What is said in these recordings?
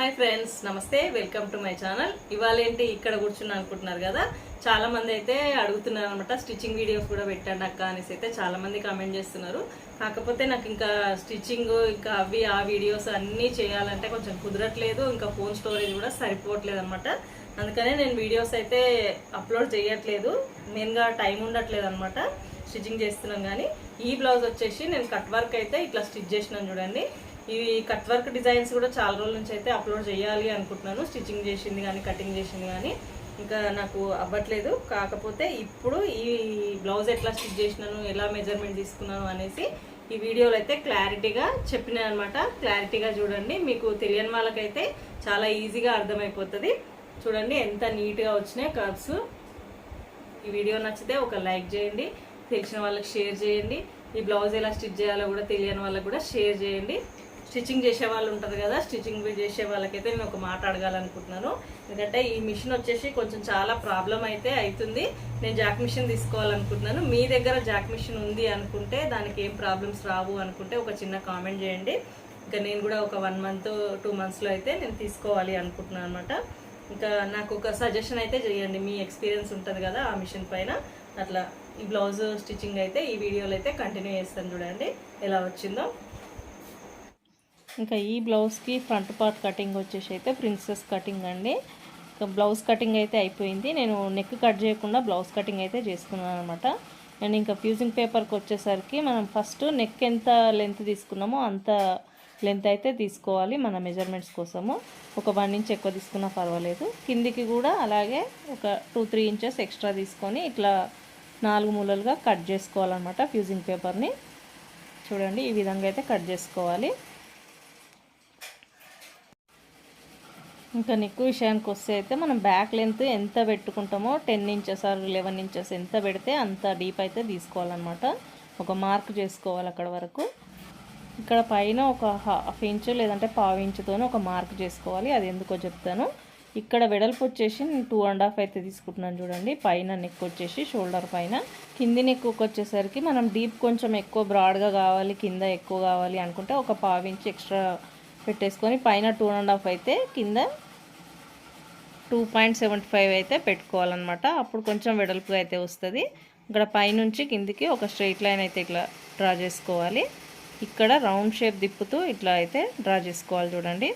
Hi friends నమస్తే welcome to my channel ఇవాళ ఏంటి ఇక్కడ కూర్చుని అనుకుంటున్నారు కదా? చాలా మంది అయితే అడుగుతున్నారు అనమాట స్టిచ్చింగ్ వీడియోస్ కూడా పెట్టండి అక్క అనేసి అయితే చాలా మంది కామెంట్ చేస్తున్నారు. కాకపోతే నాకు ఇంకా స్టిచ్చింగ్ ఇంకా అవి ఆ వీడియోస్ అన్నీ చేయాలంటే కొంచెం కుదరట్లేదు ఇంకా ఫోన్ స్టోరేజ్ కూడా సరిపోవట్లేదు అనమాట అందుకనే నేను వీడియోస్ అయితే అప్లోడ్ చేయట్లేదు మెయిన్గా టైం ఉండట్లేదు అనమాట స్టిచ్చింగ్ చేస్తున్నాం కానీ ఈ బ్లౌజ్ వచ్చేసి నేను కట్ వర్క్ అయితే ఇట్లా స్టిచ్ చేసినాను చూడండి. ఈ కట్ వర్క్ డిజైన్స్ కూడా చాలా రోజుల నుంచి అయితే అప్లోడ్ చేయాలి అనుకుంటున్నాను. స్టిచ్చింగ్ చేసింది కానీ కటింగ్ చేసింది కానీ ఇంకా నాకు అవ్వట్లేదు. కాకపోతే ఇప్పుడు ఈ బ్లౌజ్ ఎట్లా స్టిచ్ చేసినాను ఎలా మెజర్మెంట్ తీసుకున్నాను అనేసి ఈ వీడియోలో అయితే క్లారిటీగా చెప్పినాను అనమాట. క్లారిటీగా చూడండి మీకు తెలియని వాళ్ళకైతే చాలా ఈజీగా అర్థమైపోతుంది. చూడండి ఎంత నీట్గా వచ్చినాయి కర్వ్స్. ఈ వీడియో నచ్చితే ఒక లైక్ చేయండి తెలిసిన వాళ్ళకి షేర్ చేయండి. ఈ బ్లౌజ్ ఎలా స్టిచ్ చేయాలో కూడా తెలియని వాళ్ళకి కూడా షేర్ చేయండి. స్టిచ్చింగ్ చేసే వాళ్ళు ఉంటుంది కదా స్టిచ్చింగ్ చేసే వాళ్ళకైతే నేను ఒక మాట అడగాలనుకుంటున్నాను. ఎందుకంటే ఈ మిషన్ వచ్చేసి కొంచెం చాలా ప్రాబ్లం అయితే అవుతుంది నేను జాక్ మిషన్ తీసుకోవాలనుకుంటున్నాను. మీ దగ్గర జాక్ మిషన్ ఉంది అనుకుంటే దానికి ఏం ప్రాబ్లమ్స్ రావు అనుకుంటే ఒక చిన్న కామెంట్ చేయండి. ఇంకా నేను కూడా ఒక వన్ మంత్ టూ మంత్స్లో అయితే నేను తీసుకోవాలి అనుకుంటున్నాను అనమాట ఇంకా నాకు ఒక సజెషన్ అయితే చేయండి. మీ ఎక్స్పీరియన్స్ ఉంటుంది కదా ఆ మిషన్ పైన. అట్లా ఈ బ్లౌజ్ స్టిచ్చింగ్ అయితే ఈ వీడియోలో అయితే కంటిన్యూ చేస్తాను చూడండి. ఎలా వచ్చిందో. ఇంకా ఈ బ్లౌజ్కి ఫ్రంట్ పార్ట్ కటింగ్ వచ్చేసి అయితే ప్రిన్సెస్ కటింగ్ అండి. ఇంకా బ్లౌజ్ కటింగ్ అయితే అయిపోయింది. నేను నెక్ కట్ చేయకుండా బ్లౌజ్ కటింగ్ అయితే చేసుకున్నాను అనమాట అండ్ ఇంకా ఫ్యూజింగ్ పేపర్కి వచ్చేసరికి మనం ఫస్ట్ నెక్ ఎంత లెంత్ తీసుకున్నామో అంత లెంత్ అయితే తీసుకోవాలి మన మెజర్మెంట్స్ కోసము. ఒక వన్ ఇంచ్ ఎక్కువ తీసుకున్నా పర్వాలేదు. కిందికి కూడా అలాగే ఒక టూ త్రీ ఇంచెస్ ఎక్స్ట్రా తీసుకొని ఇట్లా నాలుగు మూలలుగా కట్ చేసుకోవాలన్నమాట ఫ్యూజింగ్ పేపర్ని. చూడండి ఈ విధంగా అయితే కట్ చేసుకోవాలి. ఇంకా నెక్ విషయానికి వస్తే అయితే మనం బ్యాక్ లెంత్ ఎంత పెట్టుకుంటామో ten inches or eleven inches ఎంత పెడితే అంత డీప్ అయితే తీసుకోవాలన్నమాట. ఒక మార్క్ చేసుకోవాలి అక్కడ వరకు. ఇక్కడ పైన ఒక హాఫ్ ఇంచు లేదంటే పావు ఇంచుతోనే ఒక మార్క్ చేసుకోవాలి. అది ఎందుకో చెప్తాను. ఇక్కడ వెడల్పు వచ్చేసి నేను టూ అండ్ హాఫ్ అయితే తీసుకుంటున్నాను చూడండి. పైన నెక్ వచ్చేసి షోల్డర్ పైన. కింది నెక్ వచ్చేసరికి మనం డీప్ కొంచెం ఎక్కువ బ్రాడ్గా కావాలి కింద ఎక్కువ కావాలి అనుకుంటే ఒక పావు ఇంచు ఎక్స్ట్రా పెట్టేసుకొని పైన టూ అండ్ హాఫ్ అయితే కింద టూ పాయింట్ సెవెంటీ ఫైవ్ అయితే పెట్టుకోవాలన్నమాట. అప్పుడు కొంచెం వెడల్పుగా అయితే వస్తుంది. ఇక్కడ పైనుంచి కిందికి ఒక స్ట్రైట్ లైన్ అయితే ఇట్లా డ్రా చేసుకోవాలి. ఇక్కడ రౌండ్ షేప్ తిప్పుతూ ఇట్లా అయితే డ్రా చేసుకోవాలి చూడండి.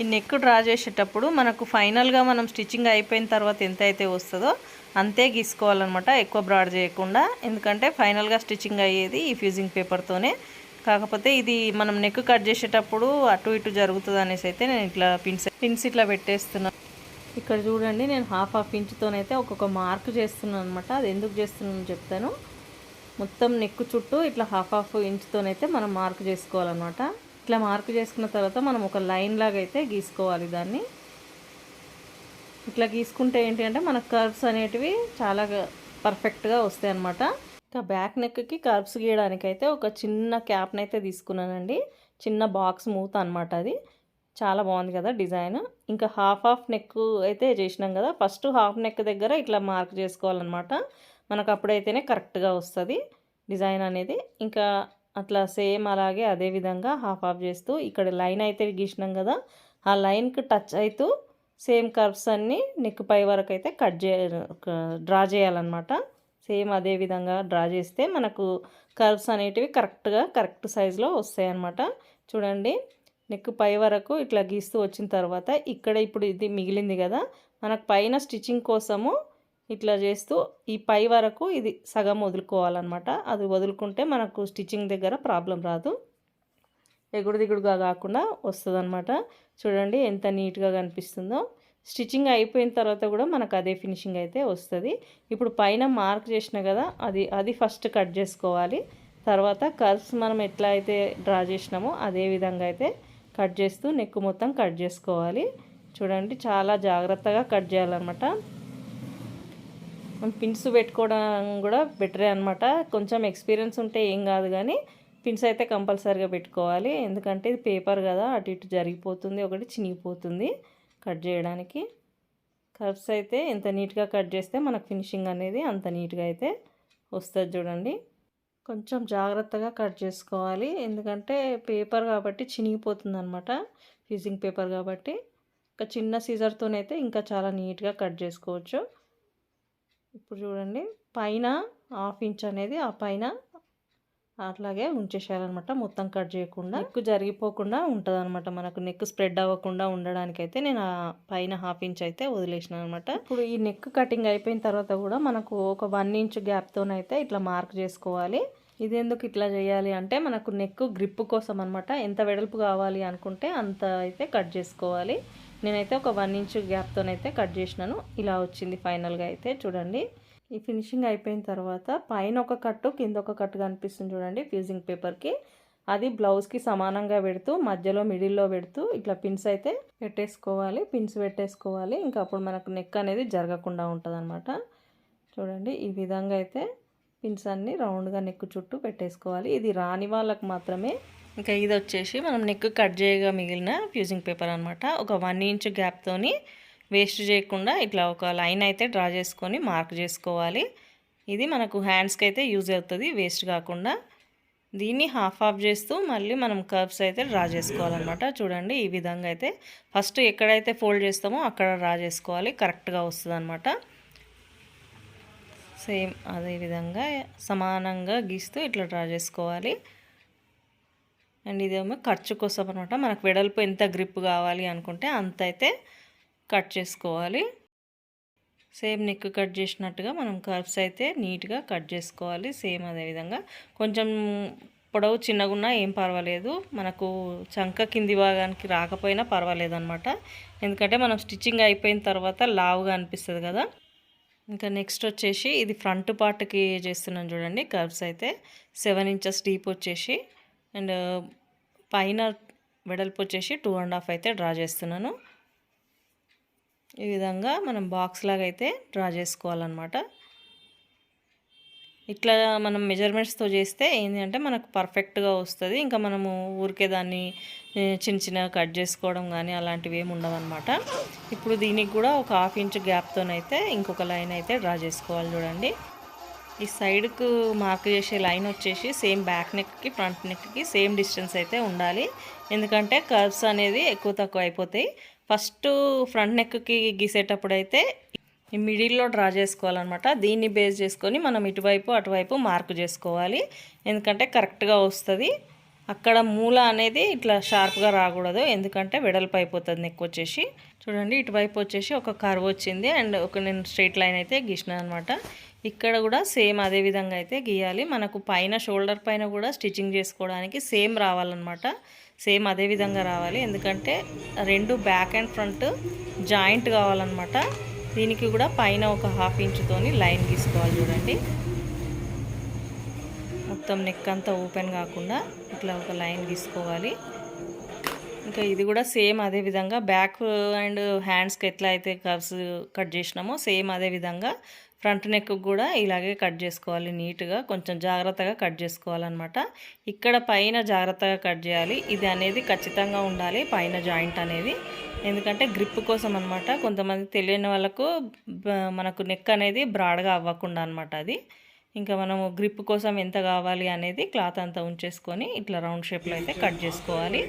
ఈ నెక్ డ్రా చేసేటప్పుడు మనకు ఫైనల్గా మనం స్టిచ్చింగ్ అయిపోయిన తర్వాత ఎంత అయితే వస్తుందో అంతే గీసుకోవాలన్నమాట. ఎక్కువ బ్రాడ్ చేయకుండా. ఎందుకంటే ఫైనల్గా స్టిచ్చింగ్ అయ్యేది ఈ ఫ్యూజింగ్ పేపర్తోనే కాకపోతే ఇది మనం నెక్ కట్ చేసేటప్పుడు అటు ఇటు జరుగుతుంది అనేసి అయితే నేను ఇట్లా పిన్స్ పిన్స్ ఇట్లా పెట్టేస్తున్నాను ఇక్కడ చూడండి నేను హాఫ్ హాఫ్ ఇంచుతోనైతే ఒక్కొక్క మార్క్ చేస్తున్నాను అనమాట అది ఎందుకు చేస్తున్నాను చెప్తాను. మొత్తం నెక్ చుట్టూ ఇట్లా హాఫ్ హాఫ్ ఇంచుతోనైతే మనం మార్క్ చేసుకోవాలన్నమాట. ఇట్లా మార్క్ చేసుకున్న తర్వాత మనం ఒక లైన్ లాగా అయితే గీసుకోవాలి దాన్ని. ఇట్లా గీసుకుంటే ఏంటి అంటే మన కర్వ్స్ అనేటివి చాలా పర్ఫెక్ట్గా వస్తాయి అన్నమాట ఇంకా బ్యాక్ నెక్కి కర్బ్స్ గీయడానికి అయితే ఒక చిన్న క్యాప్ని అయితే తీసుకున్నానండి. చిన్న బాక్స్ మూత అనమాట అది. చాలా బాగుంది కదా డిజైన్. ఇంకా హాఫ్ హాఫ్ నెక్ అయితే చేసినాం కదా. ఫస్ట్ హాఫ్ నెక్ దగ్గర ఇట్లా మార్క్ చేసుకోవాలన్నమాట. మనకు అప్పుడైతేనే కరెక్ట్గా వస్తుంది డిజైన్ అనేది. ఇంకా అట్లా సేమ్ అలాగే అదే విధంగా హాఫ్ హాఫ్ చేస్తూ ఇక్కడ లైన్ అయితే గీసినాం కదా. ఆ లైన్కి టచ్ అవుతూ సేమ్ కర్వ్స్ అన్నీ నెక్ పై వరకు అయితే కట్ చే డ్రా చేయాలన్నమాట. సేమ్ అదే విధంగా డ్రా చేస్తే మనకు కర్వ్స్ అనేటివి కరెక్ట్గా కరెక్ట్ సైజులో వస్తాయి అన్నమాట చూడండి నెక్ పై వరకు ఇట్లా గీస్తూ వచ్చిన తర్వాత ఇక్కడ ఇప్పుడు ఇది మిగిలింది కదా మనకు పైన స్టిచ్చింగ్ కోసము ఇట్లా చేస్తూ ఈ పై వరకు ఇది సగం వదులుకోవాలన్నమాట. అది వదులుకుంటే మనకు స్టిచ్చింగ్ దగ్గర ప్రాబ్లం రాదు. ఎగుడు దిగుడుగా కాకుండా వస్తుంది చూడండి ఎంత నీట్గా కనిపిస్తుందో. స్టిచ్చింగ్ అయిపోయిన తర్వాత కూడా మనకు అదే ఫినిషింగ్ అయితే వస్తుంది. ఇప్పుడు పైన మార్క్ చేసిన కదా అది అది ఫస్ట్ కట్ చేసుకోవాలి. తర్వాత కర్వ్స్ మనం ఎట్లా అయితే డ్రా చేసినామో అదే విధంగా అయితే కట్ చేస్తూ నెక్ మొత్తం కట్ చేసుకోవాలి. చూడండి చాలా జాగ్రత్తగా కట్ చేయాలన్నమాట. పిన్స్ పెట్టుకోవడం కూడా బెటరే అనమాట కొంచెం ఎక్స్పీరియన్స్ ఉంటే ఏం కాదు కానీ పిన్స్ అయితే కంపల్సరీగా పెట్టుకోవాలి. ఎందుకంటే ఇది పేపర్ కదా అటు ఇటు జరిగిపోతుంది ఒకటి చినిగిపోతుంది. కట్ చేయడానికి. కర్వ్స్ అయితే ఎంత నీట్గా కట్ చేస్తే మనకు ఫినిషింగ్ అనేది అంత నీట్గా అయితే వస్తుంది చూడండి. కొంచెం జాగ్రత్తగా కట్ చేసుకోవాలి. ఎందుకంటే పేపర్ కాబట్టి చినిగిపోతుంది అనమాట ఫీజింగ్ పేపర్ కాబట్టి. ఒక చిన్న సీజర్తోనైతే ఇంకా చాలా నీట్గా కట్ చేసుకోవచ్చు. ఇప్పుడు చూడండి. పైన హాఫ్ ఇంచ్ అనేది ఆ పైన అట్లాగే ఉంచేసేయాలన్నమాట మొత్తం కట్ చేయకుండా. నెక్ జరిగిపోకుండా ఉంటుంది అనమాట మనకు నెక్ స్ప్రెడ్ అవ్వకుండా ఉండడానికైతే నేను పైన హాఫ్ ఇంచ్ అయితే వదిలేసిన అనమాట ఇప్పుడు ఈ నెక్ కటింగ్ అయిపోయిన తర్వాత కూడా మనకు ఒక వన్ ఇంచ్ గ్యాప్తోనైతే ఇట్లా మార్క్ చేసుకోవాలి. ఇది ఎందుకు ఇట్లా చేయాలి అంటే మనకు నెక్ గ్రిప్ కోసం అనమాట ఎంత వెడల్పు కావాలి అనుకుంటే అంత అయితే కట్ చేసుకోవాలి. నేనైతే ఒక వన్ ఇంచ్ గ్యాప్తోనైతే కట్ చేసినాను. ఇలా వచ్చింది ఫైనల్గా అయితే చూడండి. ఈ ఫినిషింగ్ అయిపోయిన తర్వాత పైన ఒక కట్టు కింద ఒక కట్టు కనిపిస్తుంది చూడండి ఫ్యూజింగ్ పేపర్కి అది బ్లౌజ్కి సమానంగా పెడుతూ మధ్యలో మిడిల్లో పెడుతూ ఇట్లా పిన్స్ అయితే పెట్టేసుకోవాలి పిన్స్ పెట్టేసుకోవాలి. ఇంకా అప్పుడు మనకు నెక్ అనేది జరగకుండా ఉంటుంది చూడండి ఈ విధంగా అయితే పిన్స్ అన్నీ రౌండ్గా నెక్ చుట్టూ పెట్టేసుకోవాలి. ఇది రాని వాళ్ళకు మాత్రమే. ఇంకా ఇది వచ్చేసి మనం నెక్ కట్ చేయగా మిగిలిన ఫ్యూజింగ్ పేపర్ అనమాట ఒక వన్ ఇంచ్ గ్యాప్తోని వేస్ట్ చేయకుండా ఇట్లా ఒక లైన్ అయితే డ్రా చేసుకొని మార్క్ చేసుకోవాలి. ఇది మనకు హ్యాండ్స్కి అయితే యూజ్ అవుతుంది వేస్ట్ కాకుండా. దీన్ని హాఫ్ ఆఫ్ చేస్తూ మళ్ళీ మనం కర్వ్స్ అయితే డ్రా చేసుకోవాలన్నమాట. చూడండి ఈ విధంగా అయితే ఫస్ట్ ఎక్కడైతే ఫోల్డ్ చేస్తామో అక్కడ డ్రా చేసుకోవాలి కరెక్ట్గా వస్తుంది అనమాట సేమ్ అదే విధంగా సమానంగా గీస్తూ ఇట్లా డ్రా చేసుకోవాలి. అండ్ ఇదేమో ఖర్చు కోసం అనమాట మనకు వెడల్పు ఎంత గ్రిప్ కావాలి అనుకుంటే అంత అయితే కట్ చేసుకోవాలి. సేమ్ నెక్ కట్ చేసినట్టుగా మనం కర్వ్స్ అయితే నీట్గా కట్ చేసుకోవాలి. సేమ్ అదేవిధంగా కొంచెం పొడవు చిన్నగా ఉన్నా ఏం పర్వాలేదు. మనకు చంక కింది భాగానికి రాకపోయినా పర్వాలేదు అనమాట ఎందుకంటే మనం స్టిచ్చింగ్ అయిపోయిన తర్వాత లావుగా అనిపిస్తుంది కదా. ఇంకా నెక్స్ట్ వచ్చేసి ఇది ఫ్రంట్ పార్ట్కి చేస్తున్నాను చూడండి. కర్వ్స్ అయితే సెవెన్ ఇంచెస్ డీప్ వచ్చేసి అండ్ పైన వెడల్పు వచ్చేసి టూ అండ్ హాఫ్ అయితే డ్రా చేస్తున్నాను. ఈ విధంగా మనం బాక్స్ లాగా అయితే డ్రా చేసుకోవాలన్నమాట. ఇట్లా మనం మెజర్మెంట్స్తో చేస్తే ఏంటి అంటే మనకు పర్ఫెక్ట్గా వస్తుంది. ఇంకా మనము ఊరికే దాన్ని చిన్న చిన్న కట్ చేసుకోవడం కానీ అలాంటివి ఏమి ఉండవన్నమాట. ఇప్పుడు దీనికి కూడా ఒక హాఫ్ ఇంచ్ గ్యాప్తోనైతే ఇంకొక లైన్ అయితే డ్రా చేసుకోవాలి చూడండి. ఈ సైడ్కు మార్క్ చేసే లైన్ వచ్చేసి సేమ్ బ్యాక్ నెక్కి ఫ్రంట్ నెక్కి సేమ్ డిస్టెన్స్ అయితే ఉండాలి. ఎందుకంటే కర్వ్స్ అనేది ఎక్కువ తక్కువ అయిపోతాయి. ఫస్ట్ ఫ్రంట్ నెక్కి గీసేటప్పుడు అయితే ఈ మిడిల్లో డ్రా చేసుకోవాలన్నమాట. దీన్ని బేస్ చేసుకొని మనం ఇటువైపు అటువైపు మార్క్ చేసుకోవాలి. ఎందుకంటే కరెక్ట్గా వస్తుంది. అక్కడ మూల అనేది ఇట్లా షార్ప్గా రాకూడదు. ఎందుకంటే వెడల్పు అయిపోతుంది నెక్ వచ్చేసి. చూడండి ఇటువైపు వచ్చేసి ఒక కర్వ్ వచ్చింది. అండ్ ఒక నేను స్ట్రైట్ లైన్ అయితే గీసిన అనమాట ఇక్కడ కూడా సేమ్ అదే విధంగా అయితే గీయాలి. మనకు పైన షోల్డర్ పైన కూడా స్టిచ్చింగ్ చేసుకోవడానికి సేమ్ రావాలన్నమాట. సేమ్ అదే విధంగా రావాలి. ఎందుకంటే రెండు బ్యాక్ అండ్ ఫ్రంట్ జాయింట్ కావాలన్నమాట. దీనికి కూడా పైన ఒక హాఫ్ ఇంచుతోని లైన్ గీసుకోవాలి చూడండి. మొత్తం నెక్ అంతా ఓపెన్ కాకుండా ఇట్లా ఒక లైన్ గీసుకోవాలి. ఇంకా ఇది కూడా సేమ్ అదే విధంగా బ్యాక్ అండ్ హ్యాండ్స్కి ఎట్లా అయితే కర్వ్స్ కట్ చేసినామో సేమ్ అదే విధంగా ఫ్రంట్ నెక్ కూడా ఇలాగే కట్ చేసుకోవాలి నీట్గా కొంచెం జాగ్రత్తగా కట్ చేసుకోవాలన్నమాట. ఇక్కడ పైన జాగ్రత్తగా కట్ చేయాలి. ఇది అనేది ఖచ్చితంగా ఉండాలి పైన జాయింట్ అనేది. ఎందుకంటే గ్రిప్ కోసం అనమాట కొంతమంది తెలియని వాళ్ళకు మనకు నెక్ అనేది బ్రాడ్గా అవ్వకుండా అనమాట అది. ఇంకా మనము గ్రిప్ కోసం ఎంత కావాలి అనేది క్లాత్ అంతా ఉంచేసుకొని ఇట్లా రౌండ్ షేప్లో అయితే కట్ చేసుకోవాలి.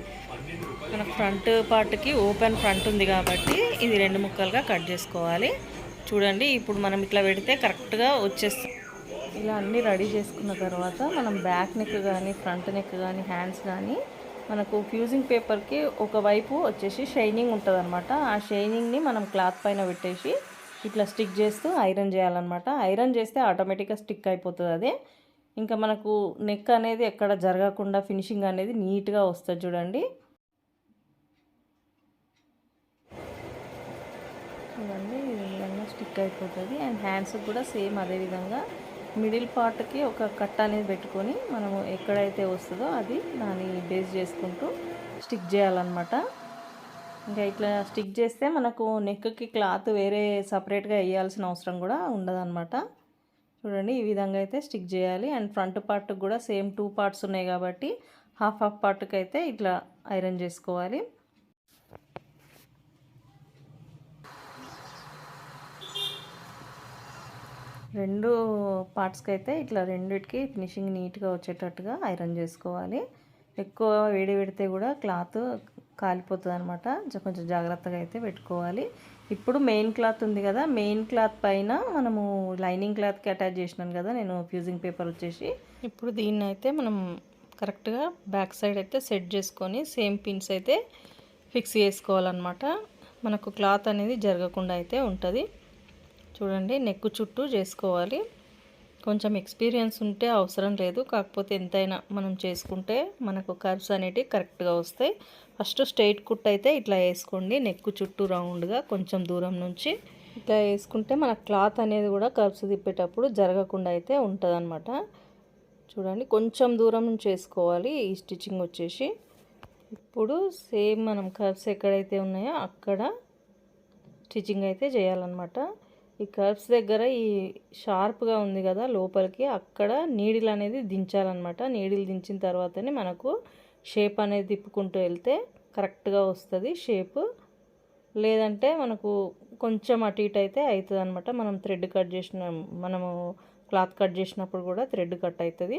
మన ఫ్రంట్ పార్ట్కి ఓపెన్ ఫ్రంట్ ఉంది కాబట్టి ఇది రెండు ముక్కలుగా కట్ చేసుకోవాలి. చూడండి ఇప్పుడు మనం ఇట్లా పెడితే కరెక్ట్గా వచ్చేస్తాం. ఇలా అన్నీ రెడీ చేసుకున్న తర్వాత మనం బ్యాక్ నెక్ కానీ ఫ్రంట్ నెక్ కానీ హ్యాండ్స్ కానీ మనకు ఫ్యూజింగ్ పేపర్కి ఒకవైపు వచ్చేసి షైనింగ్ ఉంటుంది అనమాట ఆ షైనింగ్ని మనం క్లాత్ పైన పెట్టేసి ఇట్లా స్టిక్ చేస్తూ ఐరన్ చేయాలన్నమాట. ఐరన్ చేస్తే ఆటోమేటిక్గా స్టిక్ అయిపోతుంది అదే. ఇంకా మనకు నెక్ అనేది ఎక్కడ జరగకుండా ఫినిషింగ్ అనేది నీట్గా వస్తుంది చూడండి. స్టిక్ అయిపోతుంది అండ్ హ్యాండ్స్ కూడా సేమ్ అదే విధంగా మిడిల్ పార్ట్కి ఒక కట్ట అనేది పెట్టుకొని మనము ఎక్కడైతే వస్తుందో అది దాన్ని బేస్ చేసుకుంటూ స్టిక్ చేయాలన్నమాట. ఇంకా ఇట్లా స్టిక్ చేస్తే మనకు నెక్కి క్లాత్ వేరే సపరేట్గా వేయాల్సిన అవసరం కూడా ఉండదన్నమాట. చూడండి ఈ విధంగా అయితే స్టిక్ చేయాలి. అండ్ ఫ్రంట్ పార్ట్కి కూడా సేమ్ టూ పార్ట్స్ ఉన్నాయి కాబట్టి హాఫ్ హాఫ్ పార్ట్కి అయితే ఇట్లా ఐరన్ చేసుకోవాలి. రెండు పార్ట్స్కి అయితే ఇట్లా రెండిటికి ఫినిషింగ్ నీట్గా వచ్చేటట్టుగా ఐరన్ చేసుకోవాలి. ఎక్కువ వేడి పెడితే కూడా క్లాత్ కాలిపోతుంది అనమాట కొంచెం జాగ్రత్తగా అయితే పెట్టుకోవాలి. ఇప్పుడు మెయిన్ క్లాత్ ఉంది కదా మెయిన్ క్లాత్ పైన మనము లైనింగ్ క్లాత్కి అటాచ్ చేసినాను కదా నేను ఫ్యూజింగ్ పేపర్ వచ్చేసి. ఇప్పుడు దీన్ని అయితే మనం కరెక్ట్గా బ్యాక్ సైడ్ అయితే సెట్ చేసుకొని సేమ్ పిన్స్ అయితే ఫిక్స్ చేసుకోవాలన్నమాట. మనకు క్లాత్ అనేది జరగకుండా అయితే ఉంటుంది. చూడండి నెక్ చుట్టూ చేసుకోవాలి. కొంచెం ఎక్స్పీరియన్స్ ఉంటే అవసరం లేదు. కాకపోతే ఎంతైనా మనం చేసుకుంటే మనకు కర్వ్స్ అనేటివి కరెక్ట్గా వస్తాయి. ఫస్ట్ స్ట్రైట్ కుట్ అయితే ఇట్లా వేసుకోండి. నెక్ చుట్టూ రౌండ్గా కొంచెం దూరం నుంచి ఇట్లా వేసుకుంటే మన క్లాత్ అనేది కూడా కర్వ్స్ తిప్పేటప్పుడు జరగకుండా అయితే ఉంటుంది చూడండి కొంచెం దూరం నుంచి వేసుకోవాలి. ఈ స్టిచ్చింగ్ వచ్చేసి ఇప్పుడు సేమ్ మనం కర్వ్స్ ఎక్కడైతే ఉన్నాయో అక్కడ స్టిచ్చింగ్ అయితే చేయాలన్నమాట. ఈ కర్బ్స్ దగ్గర ఈ షార్ప్గా ఉంది కదా లోపలికి అక్కడ నీడిల్ అనేది దించాలన్నమాట. నీడిల్ దించిన తర్వాతనే మనకు షేప్ అనేది తిప్పుకుంటూ వెళ్తే కరెక్ట్గా వస్తుంది షేప్. లేదంటే మనకు కొంచెం అటు ఇటు అయితే అవుతుంది అనమాట మనం థ్రెడ్ కట్ చేసిన మనము క్లాత్ కట్ చేసినప్పుడు కూడా థ్రెడ్ కట్ అవుతుంది.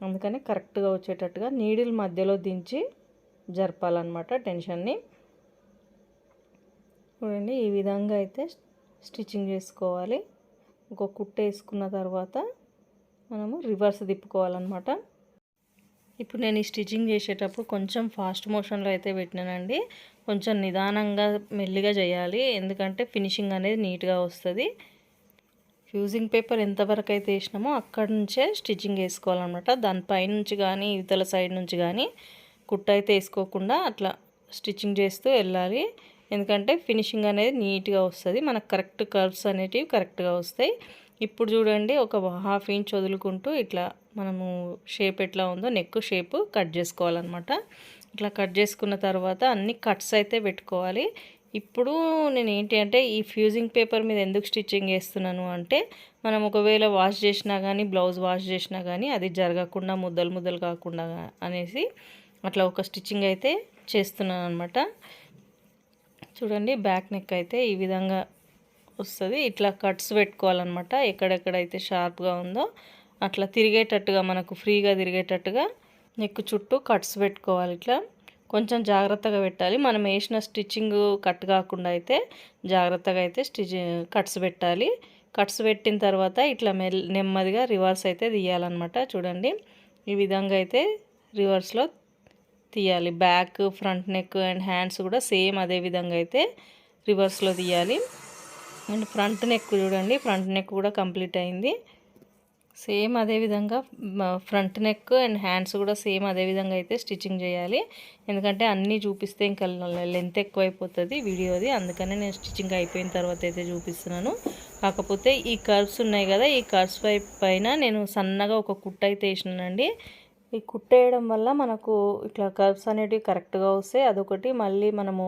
అందుకని కరెక్ట్గా వచ్చేటట్టుగా నీడిల్ మధ్యలో దించి జరపాలన్నమాట టెన్షన్ని. చూడండి ఈ విధంగా అయితే స్టిచ్చింగ్ చేసుకోవాలి. ఒక కుట్ట వేసుకున్న తర్వాత మనము రివర్స్ తిప్పుకోవాలన్నమాట. ఇప్పుడు నేను ఈ స్టిచ్చింగ్ చేసేటప్పుడు కొంచెం ఫాస్ట్ మోషన్లో అయితే పెట్టినానండి. కొంచెం నిదానంగా మెల్లిగా చేయాలి. ఎందుకంటే ఫినిషింగ్ అనేది నీట్గా వస్తుంది. ఫ్యూజింగ్ పేపర్ ఎంతవరకు అయితే వేసినామో అక్కడ నుంచే స్టిచ్చింగ్ వేసుకోవాలన్నమాట. దానిపై నుంచి కానీ ఇవతల సైడ్ నుంచి కానీ కుట్ట అయితే వేసుకోకుండా అట్లా స్టిచ్చింగ్ చేస్తూ వెళ్ళాలి. ఎందుకంటే ఫినిషింగ్ అనేది నీట్గా వస్తుంది. మనకు కరెక్ట్ కర్వ్స్ అనేటివి కరెక్ట్గా వస్తాయి. ఇప్పుడు చూడండి ఒక హాఫ్ ఇంచ్ వదులుకుంటూ ఇట్లా మనము షేప్ ఎట్లా ఉందో నెక్ షేప్ కట్ చేసుకోవాలన్నమాట. ఇట్లా కట్ చేసుకున్న తర్వాత అన్ని కట్స్ అయితే పెట్టుకోవాలి. ఇప్పుడు నేను ఏంటి అంటే ఈ ఫ్యూజింగ్ పేపర్ మీద ఎందుకు స్టిచ్చింగ్ వేస్తున్నాను అంటే మనం ఒకవేళ వాష్ చేసినా కానీ బ్లౌజ్ వాష్ చేసినా కానీ అది జరగకుండా ముద్దలు ముద్దలు కాకుండా అనేసి అట్లా ఒక స్టిచ్చింగ్ అయితే చేస్తున్నాను అనమాట చూడండి బ్యాక్ నెక్ అయితే ఈ విధంగా వస్తుంది. ఇట్లా కట్స్ పెట్టుకోవాలన్నమాట. ఎక్కడెక్కడైతే షార్ప్గా ఉందో అట్లా తిరిగేటట్టుగా మనకు ఫ్రీగా తిరిగేటట్టుగా నెక్ చుట్టూ కట్స్ పెట్టుకోవాలి ఇట్లా. కొంచెం జాగ్రత్తగా పెట్టాలి. మనం వేసిన స్టిచ్చింగ్ కట్ కాకుండా అయితే జాగ్రత్తగా అయితే స్టిచ్ కట్స్ పెట్టాలి. కట్స్ పెట్టిన తర్వాత ఇట్లా మెల్ నెమ్మదిగా రివర్స్ అయితే తీయాలన్నమాట. చూడండి ఈ విధంగా అయితే రివర్స్లో తీయాలి. Back front neck and hands కూడా సేమ్ అదే విధంగా అయితే రివర్స్లో తీయాలి. అండ్ ఫ్రంట్ నెక్ చూడండి. ఫ్రంట్ నెక్ కూడా కంప్లీట్ అయింది. సేమ్ అదే విధంగా ఫ్రంట్ నెక్ అండ్ హ్యాండ్స్ కూడా సేమ్ అదే విధంగా అయితే స్టిచ్చింగ్ చేయాలి. ఎందుకంటే అన్నీ చూపిస్తే ఇంకా లెంత్ ఎక్కువైపోతుంది వీడియోది. అందుకనే నేను స్టిచ్చింగ్ అయిపోయిన తర్వాత అయితే చూపిస్తున్నాను. కాకపోతే ఈ కర్వ్స్ ఉన్నాయి కదా ఈ కర్వ్స్ పైన నేను సన్నగా ఒక కుట్ట అయితే వేసినానండి. ఈ కుట్టేయడం వల్ల మనకు ఇట్లా కర్వ్స్ అనేటివి కరెక్ట్గా వస్తాయి. అదొకటి. మళ్ళీ మనము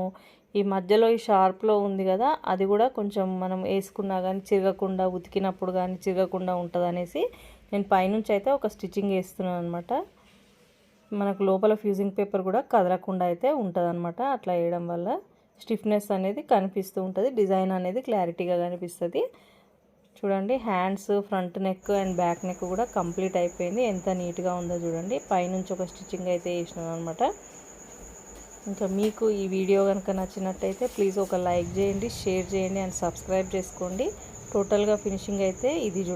ఈ మధ్యలో ఈ షార్ప్లో ఉంది కదా అది కూడా కొంచెం మనం వేసుకున్నా కానీ చిరగకుండా ఉతికినప్పుడు కానీ చిరగకుండా ఉంటుంది అనేసి నేను పైనుంచి అయితే ఒక స్టిచ్చింగ్ వేస్తున్నాను అనమాట మనకు లోపల ఫ్యూజింగ్ పేపర్ కూడా కదలకుండా అయితే ఉంటుందన్నమాట. అట్లా వేయడం వల్ల స్టిఫ్నెస్ అనేది కనిపిస్తూ ఉంటుంది. డిజైన్ అనేది క్లారిటీగా కనిపిస్తుంది. చూడండి hands front neck and back neck కూడా కంప్లీట్ అయిపోయింది. ఎంత నీట్గా ఉందో చూడండి. పైనుంచి ఒక స్టిచ్చింగ్ అయితే వేసినాను అనమాట ఇంకా మీకు ఈ వీడియో కనుక నచ్చినట్టయితే ప్లీజ్ ఒక లైక్ చేయండి షేర్ చేయండి అండ్ సబ్స్క్రైబ్ చేసుకోండి. టోటల్గా ఫినిషింగ్ అయితే ఇది